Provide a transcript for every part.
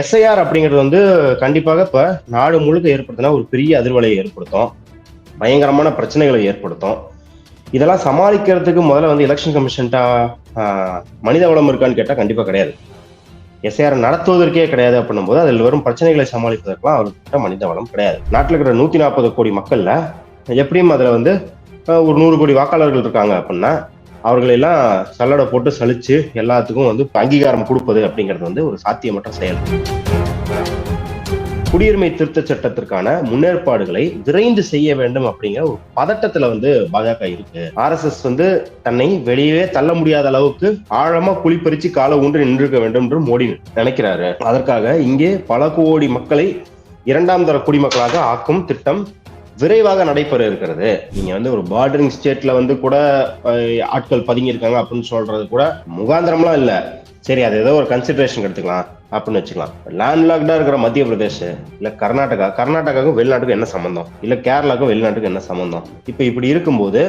SIR அப்படிங்கிறது வந்து கண்டிப்பாக இப்ப நாடு முழுக்க ஏற்படுத்தினா ஒரு பெரிய அதிர்வலையை ஏற்படுத்தும். பயங்கரமான பிரச்சனைகளை ஏற்படுத்தும். இதெல்லாம் சமாளிக்கிறதுக்கு முதல்ல வந்து எலெக்ஷன் கமிஷன்டா மனித வளம் இருக்கான்னு கேட்டா கண்டிப்பா கிடையாது. எஸ்ஐஆர் நடத்துவதற்கே கிடையாது அப்படின்னும் போது அதில் வரும் பிரச்சனைகளை சமாளிப்பதற்கெல்லாம் அவர்கிட்ட மனித வளம் கிடையாது. நாட்டில் இருக்கிற நூத்தி நாற்பது கோடி மக்கள்ல எப்படியும் அதுல வந்து ஒரு நூறு கோடி வாக்காளர்கள் இருக்காங்க அப்படின்னா அவர்களெல்லாம் சல்லடை போட்டு சலிச்சு எல்லாத்துக்கும் வந்து அங்கீகாரம் கொடுப்பது அப்படிங்கிறது வந்து ஒரு சாத்தியமற்ற செயல். குடியுரிமை திருத்த சட்டத்திற்கான முன்னேற்பாடுகளை விரைந்து செய்ய வேண்டும் அப்படிங்கிற ஒரு பதட்டத்துல வந்து பாஜக இருக்கு. ஆர்எஸ்எஸ் வந்து தன்னை வெளியே தள்ள முடியாத அளவுக்கு ஆழமா குளிப்பறிச்சு காலை ஊன்றி நின்றிருக்க வேண்டும் என்று மோடி நினைக்கிறாரு. அதற்காக இங்கே பல கோடி மக்களை இரண்டாம் தர குடிமக்களாக ஆக்கும் திட்டம் விரைவாக நடைபெற இருக்கிறது. நீங்க வந்து ஒரு பார்டரிங் ஸ்டேட்ல வந்து கூட ஆட்கள் பதுங்கியிருக்காங்க அப்படின்னு சொல்றது கூட முகாந்திரம்லாம் இல்ல. சரி அது ஏதோ ஒரு கன்சிடரேஷன் எடுத்துக்கலாம் அப்படின்னு வச்சுக்கலாம். லேண்ட்லாக்டா இருக்கிற மத்திய பிரதேஷ் இல்ல கர்நாடகா கர்நாடகாவுக்கும் வெளிநாட்டுக்கும் என்ன சம்பந்தம்? இல்ல கேரளாவுக்கும் வெளிநாட்டுக்கும் என்ன சம்பந்தம்? இப்ப இப்படி இருக்கும்போது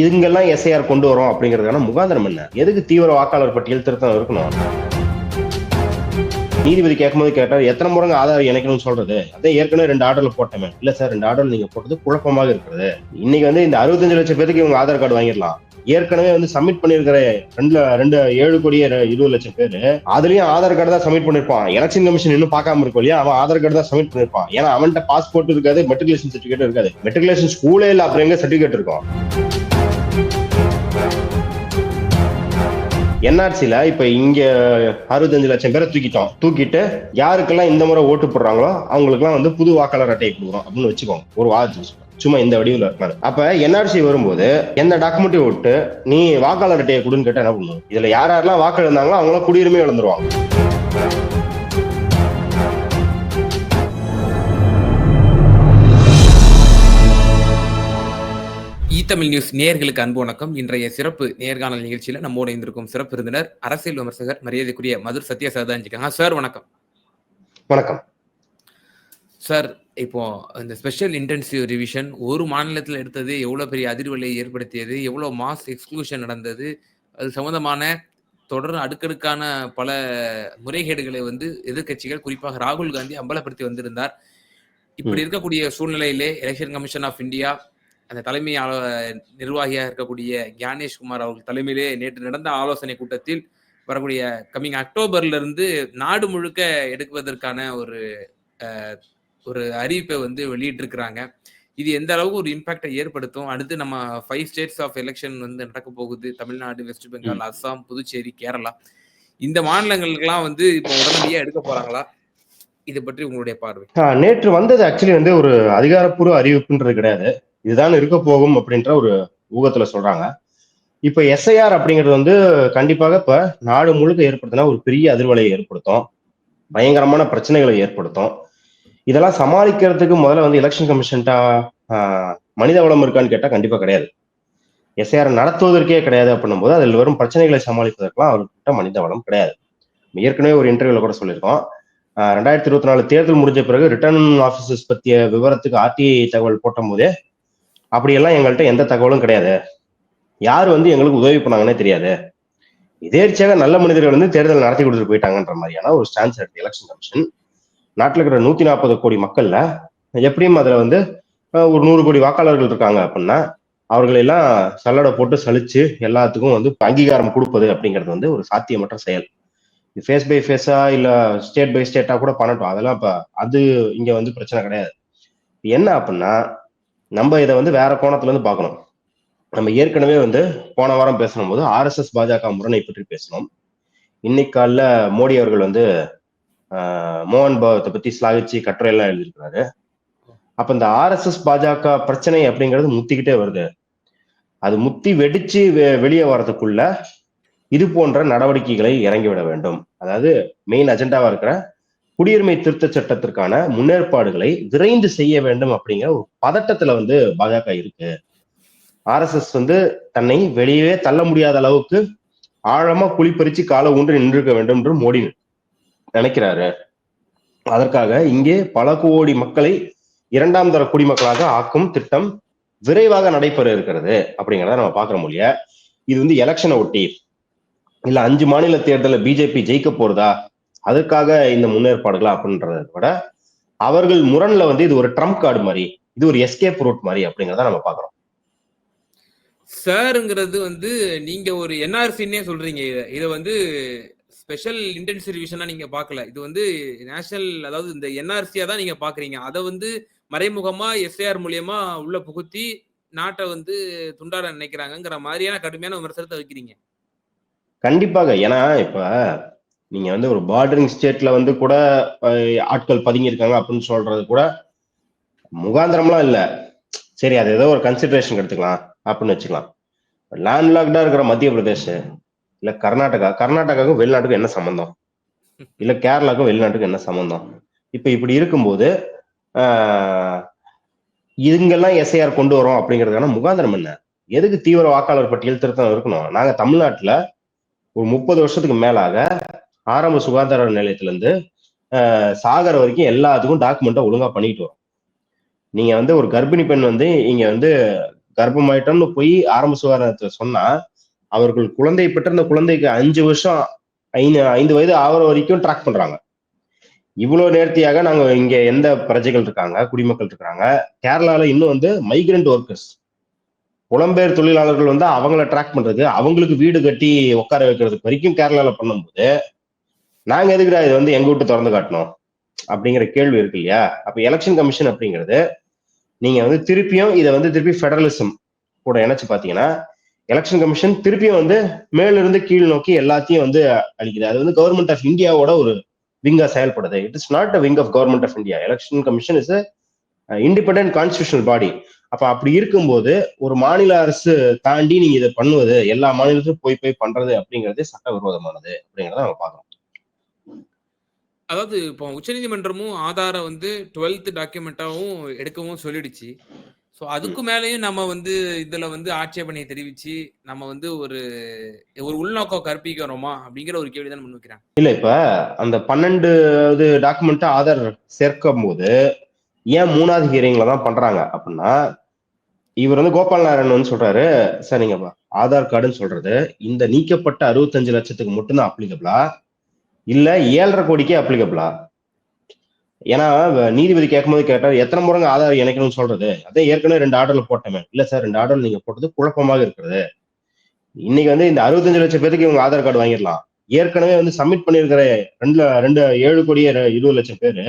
இதுங்கெல்லாம் எஸ்ஐஆர் கொண்டு வரோம் அப்படிங்கிறதுக்கான முகாந்திரம் என்ன? எதுக்கு தீவிர வாக்காளர் பட்டியல் திருத்தம் இருக்கணும்? நீதிபதி கேட்கும்போது கேட்டார் எத்தனை முறைங்க ஆதார் இணைக்கணும்னு சொல்றது? அதே ஏற்கனவே ரெண்டு ஆர்டர்ல போட்டமே இல்ல சார் ரெண்டு ஆர்டர் நீங்க போட்டது குழப்பமாக இருக்கிறது. இன்னைக்கு வந்து இந்த அறுபத்தஞ்சு லட்சம் பேருக்கு இவங்க ஆதார் கார்டு வாங்கிடலாம். ஏற்கனவே வந்து சப்மிட் பண்ணிருக்கிற ரெண்டு ரெண்டு ஏழு கோடியே இருபது லட்சம் பேரு அதுலயும் ஆதார் கார்டு தான் சப்மிட் பண்ணிருப்பான். எலெக்ஷன் கமிஷன் இன்னும் பார்க்காம இருக்கும் இல்லையா? அவன் ஆதார் கார்டு தான் சப்மிட் பண்ணிருப்பான். ஏன்னா அவன்கிட்ட பாஸ்போர்ட் இருக்காது மெட்ரிகுலேஷன் சர்டிபிகேட் இருக்காது. மெட்ரிகுலேஷன் ஸ்கூலே இல்ல அப்புறம் எங்க சர்டிபிகேட் இருக்கும்? என்ஆர்சியில் இப்ப இங்க அறுபத்தஞ்சு லட்சம் பேரை தூக்கிட்டோம். தூக்கிட்டு யாருக்கெல்லாம் இந்த முறை ஓட்டு போடுறாங்களோ அவங்களுக்குலாம் வந்து புது வாக்காளர் அட்டையை கொடுக்குறோம் அப்படின்னு வச்சுக்கோங்க. ஒரு வாரத்துக்கு சும்மா இந்த வடிவில் இருக்காரு அப்ப என்ஆர்சி வரும்போது எந்த டாக்குமெண்ட்டையும் விட்டு நீ வாக்காளர் அட்டையை கொடுன்னு கேட்டா என்ன பண்ணுவோம் இதுல யார் யாரெல்லாம் வாக்கு எழுந்தாங்களோ அவங்களாம் குடியுரிமை இழந்துருவாங்க தமிழ் நியூஸ் நேயர்களுக்கு அன்பு வணக்கம். இன்றைய சிறப்பு நேர்காணல் நிகழ்ச்சியில நம்மோடு இருந்திருக்கும் சிறப்பு விருந்தினர் அரசியல் விமர்சகர் மரியாதைக்குரிய மதுர் சத்ய சதாஞ்சிக்காங்க சார் வணக்கம். வணக்கம். சார் இப்போ இந்த ஸ்பெஷல் இன்டென்சிவ் ரிவிஷன் ஒரு மாநிலத்தில் எடுத்தது எவ்வளவு பெரிய அதிர்வலையை ஏற்படுத்தியது எவ்வளவு மாஸ் எக்ஸ்க்ளூஷன் நடந்தது அது சம்பந்தமான தொடர் அடுக்கடுக்கான பல முறைகேடுகளை வந்து எதிர்க்கட்சிகள் குறிப்பாக ராகுல் காந்தி அம்பலப்படுத்தி வந்திருந்தார். இப்படி இருக்கக்கூடிய சூழ்நிலையிலே எலெக்ஷன் கமிஷன் ஆஃப் இந்தியா அந்த தலைமை நிர்வாகியாக இருக்கக்கூடிய ஞானேஷ்குமார் அவர்கள் தலைமையிலே நேற்று நடந்த ஆலோசனை கூட்டத்தில் வரக்கூடிய கம்மிங் அக்டோபர்ல இருந்து நாடு முழுக்க எடுக்குவதற்கான ஒரு ஒரு அறிவிப்பை வந்து வெளியிட்டிருக்கிறாங்க. இது எந்த அளவுக்கு ஒரு இம்பாக்டை ஏற்படுத்தும்? அடுத்து நம்ம ஃபைவ் ஸ்டேட்ஸ் ஆஃப் எலெக்ஷன் வந்து நடக்க போகுது. தமிழ்நாடு வெஸ்ட் பெங்கால் அஸ்ஸாம் புதுச்சேரி கேரளா. இந்த மாநிலங்களுக்கெல்லாம் வந்து இப்போ உடனடியாக எடுக்க போறாங்களா? இதை பற்றி உங்களுடைய பார்வை. நேற்று வந்தது ஆக்சுவலி வந்து ஒரு அதிகாரப்பூர்வ அறிவிப்புன்றது கிடையாது. இதுதான் இருக்க போகும் அப்படின்ற ஒரு ஊகத்துல சொல்றாங்க. இப்ப எஸ்ஐஆர் அப்படிங்கிறது வந்து கண்டிப்பாக இப்ப நாடு முழுக்க ஏற்படுத்தினா ஒரு பெரிய அதிர்வலையை ஏற்படுத்தும். பயங்கரமான பிரச்சனைகளை ஏற்படுத்தும். இதெல்லாம் சமாளிக்கிறதுக்கு முதல்ல வந்து எலெக்ஷன் கமிஷன்ட்டா மனித வளம் இருக்கான்னு கேட்டா கண்டிப்பா கிடையாது. எஸ்ஐஆர் நடத்துவதற்கே கிடையாது அப்படின்னும் போது அதில் வரும் பிரச்சனைகளை சமாளிப்பதற்கெல்லாம் அவர்கிட்ட மனித வளம் கிடையாது. ஏற்கனவே ஒரு இன்டர்வியூல கூட சொல்லியிருக்கோம். ரெண்டாயிரத்தி இருபத்தி நாலு தேர்தல் முடிஞ்ச பிறகு ரிட்டர்ன் ஆஃபீஸஸ் பத்திய விவரத்துக்கு ஆர்டிஐ தகவல் போட்ட போதே அப்படியெல்லாம் எங்கள்கிட்ட எந்த தகவலும் கிடையாது. யார் வந்து எங்களுக்கு உதவி பண்ணாங்கன்னே தெரியாது. எதேர்ச்சியாக நல்ல மனிதர்கள் வந்து தேர்தல் நடத்தி கொடுத்துட்டு போயிட்டாங்கன்ற மாதிரியான ஒரு ஸ்டான்ஸ் எடுத்து எலெக்ஷன் கமிஷன் நாட்டில் இருக்கிற நூத்தி நாற்பது கோடி மக்கள்ல எப்படியும் அதுல வந்து ஒரு நூறு கோடி வாக்காளர்கள் இருக்காங்க அப்படின்னா அவர்களெல்லாம் சல்லடை போட்டு சலிச்சு எல்லாத்துக்கும் வந்து அங்கீகாரம் கொடுப்பது அப்படிங்கிறது வந்து ஒரு சாத்தியமற்ற செயல். இது ஃபேஸ் பை ஃபேஸா இல்ல ஸ்டேட் பை ஸ்டேட்டா கூட பண்ணட்டும். அதெல்லாம் இப்ப அது இங்க வந்து பிரச்சனை கிடையாது. என்ன அப்படின்னா நம்ம இதை வந்து வேற கோணத்துல இருந்து பார்க்கணும். நம்ம ஏற்கனவே வந்து போன வாரம் பேசணும் போது ஆர்எஸ்எஸ் பாஜக முரணை பற்றி பேசணும் இன்னைக்கு மோடி அவர்கள் வந்து மோகன் பாவத்தை பத்தி ஸ்லாகிச்சு கட்டுரையெல்லாம் எழுதியிருக்கிறாரு. அப்ப இந்த ஆர்எஸ்எஸ் பாஜக பிரச்சனை அப்படிங்கிறது முத்திக்கிட்டே வருது. அது முத்தி வெடிச்சு வெ- வெளியே வர்றதுக்குள்ள இது போன்ற நடவடிக்கைகளை இறங்கிவிட வேண்டும். அதாவது மெயின் அஜெண்டாவா இருக்கிற குடியுரிமை திருத்த சட்டத்திற்கான முன்னேற்பாடுகளை விரைந்து செய்ய வேண்டும் அப்படிங்கிற ஒரு பதட்டத்துல வந்து பாஜக இருக்கு. ஆர்எஸ்எஸ் வந்து தன்னை வெளியே தள்ள முடியாத அளவுக்கு ஆழமா குளிப்பறிச்சு காலை ஊன்று நின்றிருக்க வேண்டும் என்று மோடி நினைக்கிறாரு. அதற்காக இங்கே பல கோடி மக்களை இரண்டாம் தர குடிமக்களாக ஆக்கும் திட்டம் விரைவாக நடைபெற இருக்கிறது அப்படிங்கிறத நம்ம பாக்குறோம் இல்லையா இது வந்து எலெக்ஷனை ஒட்டி இல்ல அஞ்சு மாநில தேர்தலில் பிஜேபி ஜெயிக்க போறதா? அதுக்காக இந்த முன்னேற்பாடுகளா அப்படின்றத விட அவர்கள் முரண்ல வந்து இது ஒரு ட்ரம்ப் கார்டு மாதிரி இது ஒரு எஸ்கேப் ரூட் மாதிரி அப்படிங்கிறத நம்ம பாக்குறோம் சார்ங்கிறது வந்து நீங்க ஒரு என்ஆர்சின்னே சொல்றீங்க இத. இதை வந்து ஸ்பெஷல் இன்டென்சிவ் ரிவிஷனா நீங்க பார்க்கல. இது வந்து நேஷனல் அதாவது இந்த என்ஆர்சியா தான் நீங்க பாக்குறீங்க அதை வந்து மறைமுகமா எஸ்ஏஆர் மூலியமா உள்ள புகுத்தி நாட்டை வந்து துண்டாட நினைக்கிறாங்கங்கிற மாதிரியான கடுமையான விமர்சனத்தை வைக்கிறீங்க. கண்டிப்பாக. ஏன்னா இப்ப நீங்க வந்து ஒரு பார்டரிங் ஸ்டேட்ல வந்து கூட ஆட்கள் பதுங்கியிருக்காங்க அப்படின்னு சொல்றது கூட முகாந்திரம்லாம் இல்லை. சரி அது ஏதோ ஒரு கன்சிடரேஷன் எடுத்துக்கலாம் அப்படின்னு வச்சுக்கலாம். லேண்ட்லாக்டா இருக்கிற மத்திய பிரதேஷ் இல்ல கர்நாடகா கர்நாடகாவுக்கும் வெளிநாட்டுக்கும் என்ன சம்பந்தம்? இல்ல கேரளாக்கும் வெளிநாட்டுக்கும் என்ன சம்பந்தம்? இப்ப இப்படி இருக்கும்போது இதுங்கெல்லாம் எஸ்ஐஆர் கொண்டு வரோம் அப்படிங்கிறதுக்கான முகாந்திரம் என்ன? எதுக்கு தீவிர வாக்காளர் பட்டியல் திருத்தம் இருக்கணும்? நாங்க தமிழ்நாட்டுல ஒரு முப்பது வருஷத்துக்கு மேலாக ஆரம்ப சுகாதார நிலையத்திலேருந்து சாகர வரைக்கும் எல்லாத்துக்கும் டாக்குமெண்ட்டை ஒழுங்காக பண்ணிட்டு வரும். நீங்கள் வந்து ஒரு கர்ப்பிணி பெண் வந்து இங்கே வந்து கர்ப்பமாயிட்டோம்னு போய் ஆரம்ப சுகாதாரத்தை சொன்னால் அவர்கள் குழந்தை பெற்ற அந்த குழந்தைக்கு அஞ்சு வருஷம் ஐந்து ஐந்து வயது ஆகிற வரைக்கும் ட்ராக் பண்ணுறாங்க இவ்வளோ நேர்த்தியாக நாங்கள் இங்கே எந்த பிரஜைகள் இருக்காங்க குடிமக்கள் இருக்கிறாங்க கேரளாவில் இன்னும் வந்து மைக்ரண்ட் ஒர்க்கர்ஸ் புலம்பெயர் தொழிலாளர்கள் வந்து அவங்கள ட்ராக் பண்ணுறது அவங்களுக்கு வீடு கட்டி உட்கார வைக்கிறதுக்கு வரைக்கும் கேரளாவில் பண்ணும்போது நாங்க எதுக்குடா இது வந்து எங்க வீட்டு திறந்து காட்டணும்? அப்படிங்கிற கேள்வி இருக்கு இல்லையா? அப்ப எலெக்ஷன் கமிஷன் அப்படிங்கிறது நீங்க வந்து திருப்பியும் இதை வந்து திருப்பி ஃபெடரலிசம் கூட இணைச்சு பாத்தீங்கன்னா எலெக்ஷன் கமிஷன் திருப்பியும் வந்து மேலிருந்து கீழ் நோக்கி எல்லாத்தையும் வந்து அளிக்குது அது வந்து கவர்மெண்ட் ஆஃப் இந்தியாவோட ஒரு விங்கா செயல்படுது. It is not a wing of government of India election commission is independent constitutional body அப்ப அப்படி இருக்கும்போது ஒரு மாநில அரசு தாண்டி நீங்க இதை பண்ணுவது எல்லா மாநிலத்திலும் போய் போய் பண்றது அப்படிங்கிறது சட்டவிரோதமானது அப்படிங்கிறத நம்ம பார்க்கணும் அதாவது இப்போ உச்சநீதிமன்றமும் ஆதாரை வந்து டுவெல்த் டாக்குமெண்ட்டாகவும் எடுக்கவும் சொல்லிடுச்சு. ஸோ அதுக்கு மேலேயும் நம்ம வந்து இதில் வந்து ஆட்சேபனையை தெரிவித்து நம்ம வந்து ஒரு ஒரு உள்நோக்கம் கற்பிக்கிறோமா அப்படிங்கிற ஒரு கேள்வி தான் முன்வைக்கிறேன் இல்லை இப்போ அந்த பன்னெண்டு இது ஆதார் சேர்க்கும் போது ஏன் மூணாவது ஹியரிங்ல தான் பண்றாங்க அப்படின்னா இவர் வந்து கோபால் நாராயணன் வந்து சொல்றாரு சரிங்கப்பா ஆதார் கார்டுன்னு சொல்றது இந்த நீக்கப்பட்ட அறுபத்தஞ்சு லட்சத்துக்கு மட்டும்தான் அப்ளிகபிளா இல்ல ஏழரை கோடிக்கே அப்ளிகபிளா ஏன்னா நீதிபதி கேட்கும்போது கேட்டார் எத்தனை முறைங்க ஆதார் இணைக்கணும்னு சொல்றது? அதே ஏற்கனவே ரெண்டு ஆர்டர்ல போட்டமே. இல்ல சார் ரெண்டு ஆர்டர் நீங்க போட்டது குழப்பமாக இருக்கிறது. இன்னைக்கு வந்து இந்த அறுபத்தஞ்சு லட்சம் பேருக்கு இவங்க ஆதார் கார்டு வாங்கிடலாம். ஏற்கனவே வந்து சப்மிட் பண்ணியிருக்கிற ரெண்டு ரெண்டு ஏழு கோடியே இருபது லட்சம் பேரு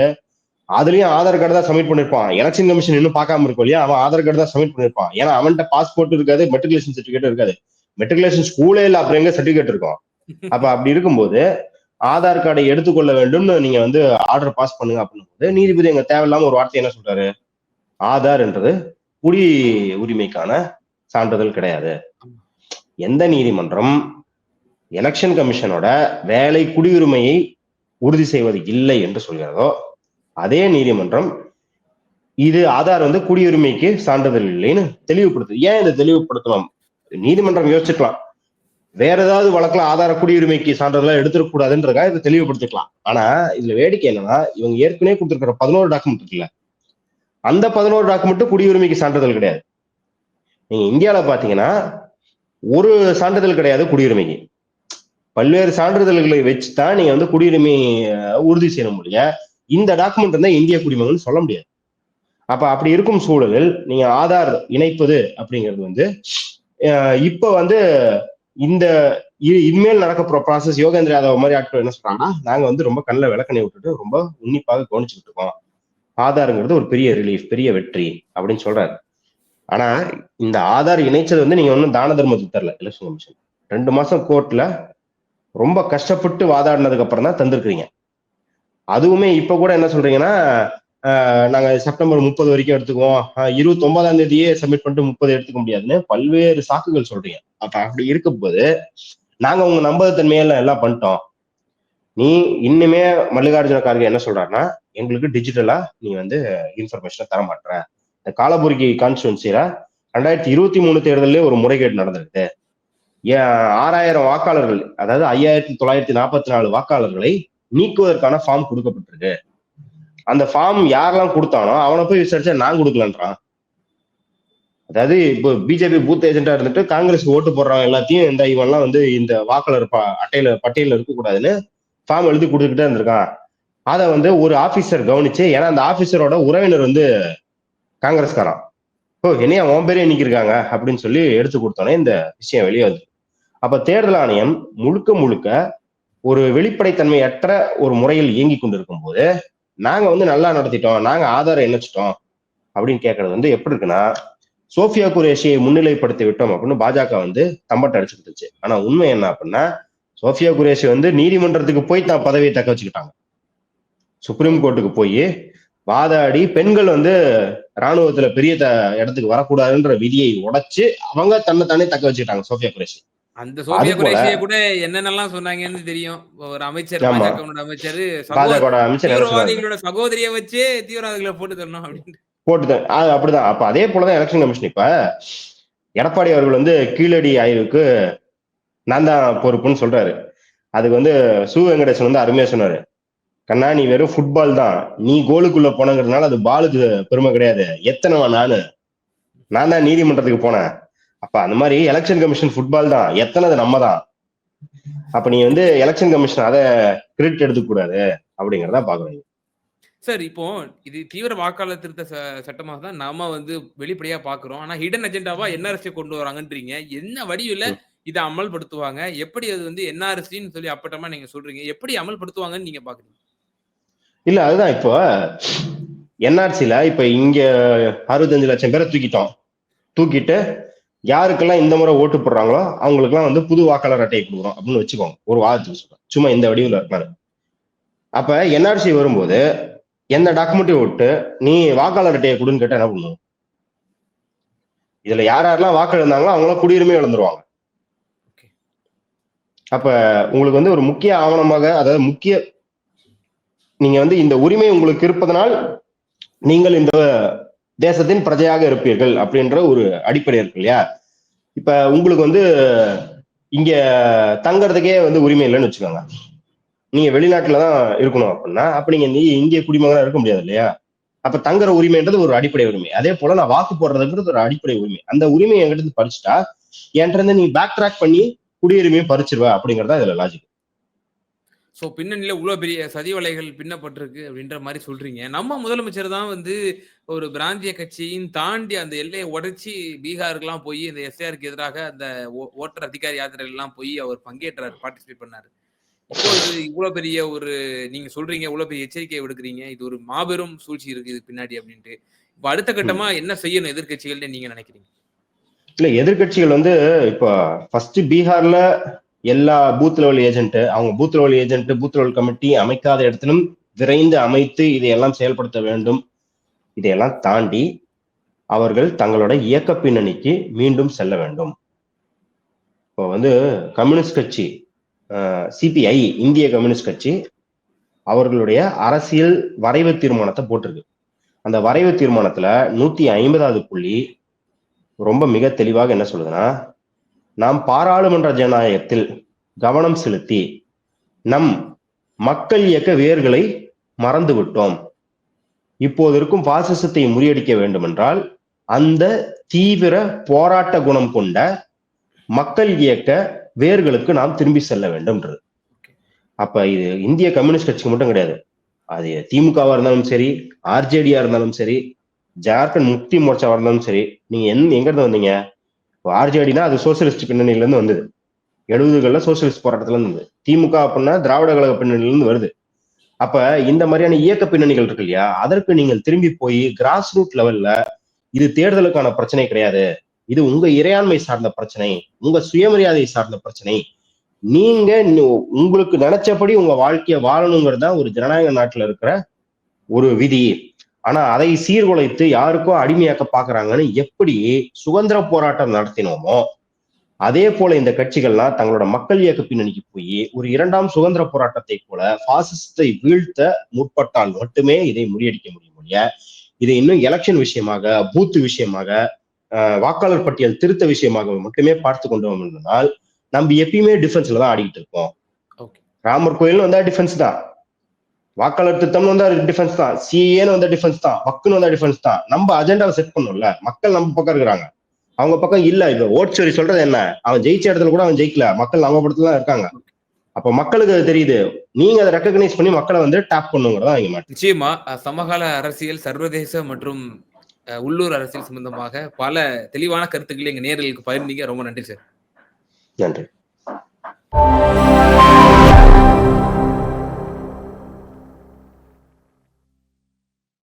அதுலயும் ஆதார் கார்டு தான் சப்மிட் பண்ணிருப்பான் எலெக்ஷன் கமிஷன் இன்னும் பார்க்காம இருக்கும் இல்லையா? அவன் ஆதார் கார்டு தான் சப்மிட் பண்ணிருப்பான் ஏன்னா அவன்கிட்ட பாஸ்போர்ட் இருக்காது மெட்ரிகுலேஷன் சர்டிஃபிகேட் இருக்காது. மெட்ரிகுலேஷன் ஸ்கூலே இல்ல அப்புறம் எங்க சர்டிஃபிகேட் இருக்கும்? அப்ப அப்படி இருக்கும்போது ஆதார் கார்டை எடுத்துக்கொள்ள வேண்டும்னு நீங்க வந்து ஆர்டர் பாஸ் பண்ணுங்க அப்படின்னும்போது நீதிபதி எங்க தேவையில்லாம ஒரு வார்த்தை என்ன சொல்றாரு? ஆதார் என்றது குடி உரிமைக்கான சான்றிதழ் கிடையாது. எந்த நீதிமன்றம் எலெக்ஷன் கமிஷனோட வேலை குடியுரிமையை உறுதி செய்வது இல்லை என்று சொல்கிறதோ அதே நீதிமன்றம் இது ஆதார் வந்து குடியுரிமைக்கு சான்றிதழ் இல்லைன்னு தெளிவுபடுத்து ஏன் இதை தெளிவுபடுத்தணும்? நீதிமன்றம் யோசிச்சுக்கலாம் வேற ஏதாவது வழக்குல ஆதார குடியுரிமைக்கு சான்றிதழ் எடுத்துடக்கூடாதுன்றதுக்காக இதை தெளிவுபடுத்திக்கலாம். ஆனா இதுல வேடிக்கை என்னன்னா இவங்க ஏற்கனவே கொடுத்திருக்கிற பதினோரு டாக்குமெண்ட் இருக்குல்ல. அந்த பதினோரு டாக்குமெண்ட் குடியுரிமைக்கு சான்றிதழ் கிடையாது. நீங்க இந்தியால பாத்தீங்கன்னா ஒரு சான்றிதழ் கிடையாது குடியுரிமைக்கு. பல்வேறு சான்றிதழ்களை வச்சு தான் நீங்க வந்து குடியுரிமை உறுதி செய்ய முடியும் இந்த டாக்குமெண்ட் இருந்தால் இந்திய குடிமகன் சொல்ல முடியாது. அப்ப அப்படி இருக்கும் சூழலில் நீங்க ஆதார் இணைப்பது அப்படிங்கிறது வந்து அஹ், இப்ப வந்து இந்த இ- இனிமேல் நடக்க போற ப்ராசஸ் யோகேந்திர யாதவ் மாதிரி ஆட்கள் என்ன சொல்றாங்கன்னா நாங்க வந்து ரொம்ப கண்ணில் விளக்கணி விட்டுட்டு ரொம்ப உன்னிப்பாக கவனிச்சுட்டு இருக்கோம். ஆதாருங்கிறது ஒரு பெரிய ரிலீஃப் பெரிய வெற்றி அப்படின்னு சொல்றாரு. ஆனா இந்த ஆதார் இணைச்சது வந்து நீங்க ஒன்றும் தான தர்மத்துக்கு தரல எலெக்ஷன் கமிஷன் ரெண்டு மாசம் கோர்ட்ல ரொம்ப கஷ்டப்பட்டு வாதாடினதுக்கு அப்புறம் தான் தந்திருக்கிறீங்க. அதுவுமே இப்ப கூட என்ன சொல்றீங்கன்னா நாங்கள் செப்டம்பர் முப்பது வரைக்கும் எடுத்துக்குவோம். இருபத்தி ஒன்பதாம் தேதியே சப்மிட் பண்ணிட்டு முப்பது எடுத்துக்க முடியாதுன்னு பல்வேறு சாக்குகள் சொல்றீங்க. அப்ப அப்படி இருக்கும்போது நாங்க உங்க நம்பகத்தன்மையெல்லாம் எல்லாம் பண்ணிட்டோம். நீ இன்னுமே மல்லிகார்ஜுன கார்கே என்ன சொல்றாருன்னா எங்களுக்கு டிஜிட்டலா நீ வந்து இன்ஃபர்மேஷனை தர மாட்ற இந்த காலபுரிகி கான்ஸ்டுவன்சில ரெண்டாயிரத்தி இருபத்தி மூணு தேர்தலே ஒரு முறைகேடு நடந்திருக்கு. ஏன் ஆறாயிரம் வாக்காளர்கள் அதாவது ஐயாயிரத்தி தொள்ளாயிரத்தி நாற்பத்தி நாலு வாக்காளர்களை நீக்குவதற்கான ஃபார்ம் கொடுக்கப்பட்டிருக்கு. அந்த ஃபார்ம் யாரெல்லாம் கொடுத்தானோ அவனை போய் விசாரிச்சா நான் கொடுக்கலன்றான். அதாவது இப்போ பிஜேபி பூத் ஏஜென்டா இருந்துட்டு காங்கிரஸ் ஓட்டு போடுறவங்க எல்லாத்தையும் இந்த இவன்லாம் வந்து இந்த வாக்காளர் ப- அட்டையில பட்டியல இருக்கக்கூடாதுன்னு ஃபார்ம் எழுதி கொடுத்துக்கிட்டே இருந்திருக்கான். அதை வந்து ஒரு ஆபீசர் கவனிச்சு ஏன்னா அந்த ஆபீசரோட உறவினர் வந்து காங்கிரஸ்காரன். ஓ என்னையா உன் பேரே நிக்கிருக்காங்க அப்படின்னு சொல்லி எடுத்து கொடுத்தோன்னே இந்த விஷயம் வெளியே வந்து அப்ப தேர்தல் ஆணையம் முழுக்க முழுக்க ஒரு வெளிப்படைத்தன்மையற்ற ஒரு முறையில் இயங்கி கொண்டிருக்கும் போது நாங்க வந்து நல்லா நடத்திட்டோம் நாங்க ஆதாரம் இணைச்சிட்டோம் அப்படின்னு கேட்கறது வந்து எப்படி இருக்குன்னா சோஃபியா குரேஷியை முன்னிலைப்படுத்தி விட்டோம் அப்படின்னு பாஜக வந்து தம்பட்டை அடிச்சுக்கிட்டுச்சு. ஆனா உண்மை என்ன அப்படின்னா சோஃபியா குரேஷி வந்து நீதிமன்றத்துக்கு போய் தான் பதவியை தக்க வச்சுக்கிட்டாங்க. சுப்ரீம் கோர்ட்டுக்கு போய் வாதாடி பெண்கள் வந்து ராணுவத்துல பெரிய இடத்துக்கு வரக்கூடாதுன்ற விதியை உடைச்சு அவங்க தன்னை தானே தக்க வச்சுக்கிட்டாங்க சோஃபியா குரேஷி. அந்த சோபியா குரேஷிய கூட என்னென்னலாம் சொன்னாங்கன்னு தெரியும். ஒரு அமைச்சர் ஆமா. பாஜக அமைச்சர்? தீவிரவாதிகளோட சகோதரிய வச்சு தீவிரவாதிகளை போட்டு தரணும் அப்படின்னு அது அப்படிதான். அப்ப அதே போலதான் எலெக்ஷன் கமிஷன் இப்ப. எடப்பாடி அவர்கள் வந்து கீழடி ஆய்வுக்கு நான் தான் பொறுப்புன்னு சொல்றாரு. அதுக்கு வந்து சு. வெங்கடேசன் வந்து அருமையா சொன்னாரு. கண்ணா நீ வெறும் ஃபுட்பால் தான். நீ கோலுக்குள்ள போனங்கிறதுனால அது பாலுக்கு பெருமை கிடையாது. எத்தனைவா நானு? நான் தான் நீதிமன்றத்துக்கு போனேன். அப்ப அந்த மாதிரி எலெக்ஷன் கமிஷன் ஃபுட்பால் தான். எத்தனை நம்ம தான் அப்ப நீ வந்து எலெக்ஷன் கமிஷன் அதை கிரெடிட் எடுத்துக்க கூடாது அப்படிங்கறத பாக்குறீங்க சார் இப்போ இது தீவிர வாக்காளர் திருத்த சட்டமாக தான் நாம வந்து வெளிப்படையா பாக்குறோம் ஆனா ஹிடன் அஜெண்டாவா என்ஆர்சி கொண்டு வராங்கன்றீங்க. என்ன வடிவில் இதை அமல்படுத்துவாங்க? எப்படி அது வந்து என்ஆர்சின்னு சொல்லி அப்பட்டமா நீங்க சொல்றீங்க? எப்படி அமல்படுத்துவாங்கன்னு நீங்க பாக்குறீங்க இல்ல அதுதான் இப்போ என்ஆர்சில இப்ப இங்க அறுபத்தஞ்சு லட்சம் பேரை தூக்கிட்டோம். தூக்கிட்டு யாருக்கெல்லாம் இந்த முறை ஓட்டு போடுறாங்களோ அவங்களுக்குலாம் வந்து புது வாக்காளர் அட்டையை கொடுக்குறோம் அப்படின்னு வச்சுக்கோங்க. ஒரு வாதத்துக்கு சொல்றேன். சும்மா இந்த வடிவில் இருக்கலாம் அப்ப என்ஆர்சி வரும்போது எந்த டாக்குமெண்ட்டையும் விட்டு நீ வாக்காளர் அட்டையை கொடுன்னு கேட்டா என்ன பண்ணுவோம் இதுல யார் யாரெல்லாம் வாக்கு இழந்தாங்களோ அவங்களாம் குடியுரிமை இழந்துருவாங்க. அப்ப உங்களுக்கு வந்து ஒரு முக்கிய ஆவணமாக அதாவது முக்கிய நீங்க வந்து இந்த உரிமை உங்களுக்கு இருப்பதனால் நீங்கள் இந்த தேசத்தின் பிரஜையாக இருப்பீர்கள் அப்படின்ற ஒரு அடிப்படை இருக்கு இல்லையா? இப்ப உங்களுக்கு வந்து இங்க தங்கறதுக்கே வந்து உரிமை இல்லைன்னு வச்சுக்கோங்க. நீங்க வெளிநாட்டுல தான் இருக்கணும் அப்படின்னா அப்ப நீங்க நீ இந்திய குடிமகனா இருக்க முடியாது இல்லையா? அப்ப தங்குற உரிமைன்றது ஒரு அடிப்படை உரிமை. அதே போல நான் வாக்கு போடுறதுங்கிறது ஒரு அடிப்படை உரிமை. அந்த உரிமையை என்கிட்ட இருந்து படிச்சுட்டா என்கிட்ட இருந்து நீ பேக் ட்ராக் பண்ணி குடியுரிமையை பறிச்சிருவ அப்படிங்கறதா இதுல லாஜிக் சோ பின்னணியில இவ்வளவு பெரிய சதி வலைகள் பின்னப்பட்டிருக்கு அப்படின்ற மாதிரி சொல்றீங்க. நம்ம முதலமைச்சர் தான் வந்து ஒரு பிராந்திய கட்சியின் தாண்டி அந்த எல்லையை உடைச்சி பீகாருக்கெல்லாம் போய் இந்த எஸ்ஆருக்கு எதிராக அந்த ஓட்டர் அதிகாரி யாத்திரைகள் எல்லாம் போய் அவர் பங்கேற்றாரு பார்ட்டிசிபேட் பண்ணாரு. இப்போ இது இவ்வளவு பெரிய ஒரு நீங்க சொல்றீங்க இவ்வளவு பெரிய எச்சரிக்கையை விடுக்கிறீங்க. இது ஒரு மாபெரும் சூழ்ச்சி இருக்கு இது பின்னாடி அப்படின்ட்டு. இப்ப அடுத்த கட்டமா என்ன செய்யணும் எதிர்க்கட்சிகள்னு நீங்க நினைக்கிறீங்க? இல்ல எதிர்க்கட்சிகள் வந்து இப்போ ஃபர்ஸ்ட் பீகார்ல எல்லா பூத் லெவல் ஏஜென்ட் அவங்க booth level agent booth level committee அமைக்காத இடத்திலும் விரைந்து அமைத்து இதையெல்லாம் செயல்படுத்த வேண்டும். இதையெல்லாம் தாண்டி அவர்கள் தங்களோட இயக்க பின்னணிக்கு மீண்டும் செல்ல வேண்டும். இப்போ வந்து கம்யூனிஸ்ட் கட்சி சிபிஐ இந்திய கம்யூனிஸ்ட் கட்சி அவர்களுடைய அரசியல் வரைவு தீர்மானத்தை போட்டிருக்கு. அந்த வரைவு தீர்மானத்துல நூத்தி ஐம்பதாவது புள்ளி ரொம்ப மிக தெளிவாக என்ன சொல்லுதுன்னா நாம் பாராளுமன்ற ஜனநாயகத்தில் கவனம் செலுத்தி நம் மக்கள் இயக்க வேர்களை மறந்து விட்டோம் இப்போது இருக்கும் பாசிசத்தை முறியடிக்க வேண்டுமென்றால் அந்த தீவிர போராட்ட குணம் கொண்ட மக்கள் இயக்க வேர்களுக்கு நாம் திரும்பி செல்ல வேண்டும்ன்றது அப்ப இது இந்திய கம்யூனிஸ்ட் கட்சிக்கு மட்டும் கிடையாது. அது திமுகவா இருந்தாலும் சரி ஆர்ஜேடியா இருந்தாலும் சரி ஜார்க்கண்ட் முக்தி மோர்ச்சாவா இருந்தாலும் சரி நீங்க எங்க இருந்து வந்தீங்க? ஆர்ஜேடினா அது சோசியலிஸ்ட் பின்னணியிலேருந்து வந்தது. எழுபதுகளில் சோசியலிஸ்ட் போராட்டத்துல இருந்து வந்தது. திமுக அப்படின்னா திராவிட கழக பின்னணியிலேருந்து வருது. அப்ப இந்த மாதிரியான இயக்க பின்னணிகள் இருக்கு இல்லையா? அதற்கு நீங்கள் திரும்பி போய் கிராஸ் ரூட் லெவல்ல இது தேர்தலுக்கான பிரச்சனை கிடையாது. இது உங்க இறையாண்மை சார்ந்த பிரச்சனை உங்க சுயமரியாதை சார்ந்த பிரச்சனை. நீங்க உங்களுக்கு நினைச்சபடி உங்க வாழ்க்கையை வாழணுங்கிறது தான் ஒரு ஜனநாயக நாட்டுல இருக்கிற ஒரு விதி. ஆனா அதை சீர்குலைத்து யாருக்கோ அடிமையாக்க பாக்குறாங்கன்னு எப்படி சுதந்திர போராட்டம் நடத்தினோமோ அதே போல இந்த கட்சிகள்லாம் தங்களோட மக்கள் இயக்க பின்னணிக்கு போய் ஒரு இரண்டாம் சுதந்திர போராட்டத்தை போல பாசிசத்தை வீழ்த்த முற்பட்டால் மட்டுமே இதை முறியடிக்க முடியும் இதை இன்னும் எலெக்ஷன் விஷயமாக பூத்து விஷயமாக வாக்காளர் பட்டியல் திருத்த விஷயமாக மட்டுமே பார்த்து கொண்டு வந்தோம்னால் நம்ம எப்பயுமே டிஃபென்ஸ்ல தான் ஆடிக்கிட்டு இருக்கோம். ஓகே ராமர் கோயில்னு வந்தா டிஃபென்ஸ் தான். வாக்காளர் திட்டம் வந்து டிஃபென்ஸ் தான். சிஏன்னு வந்த டிஃபென்ஸ் தான். மக்குன்னு வந்த டிஃபென்ஸ் தான். நம்ம அஜெண்டாவை செட் பண்ணும்ல மக்கள் நம்ம பக்கம் இருக்கிறாங்க. அவங்க பக்கம் இல்ல. இது ஓட் சோரி சொல்றது என்ன? அவன் ஜெயிச்ச இடத்துல கூட அவன் ஜெயிக்கல. மக்கள் அவங்க படத்துல தான் இருக்காங்க. அப்ப மக்களுக்கு அது தெரியுது. நீங்க அதை ரெக்கக்னைஸ் பண்ணி மக்களை வந்து டேப் பண்ணுங்கிறதா இங்க நிச்சயமா சமகால அரசியல் சர்வதேச மற்றும் உள்ளூர் அரசியல் சம்பந்தமாக பல தெளிவான கருத்துக்களை எங்க நேர்களுக்கு பகிர்ந்தீங்க. ரொம்ப நன்றி சார். நன்றி.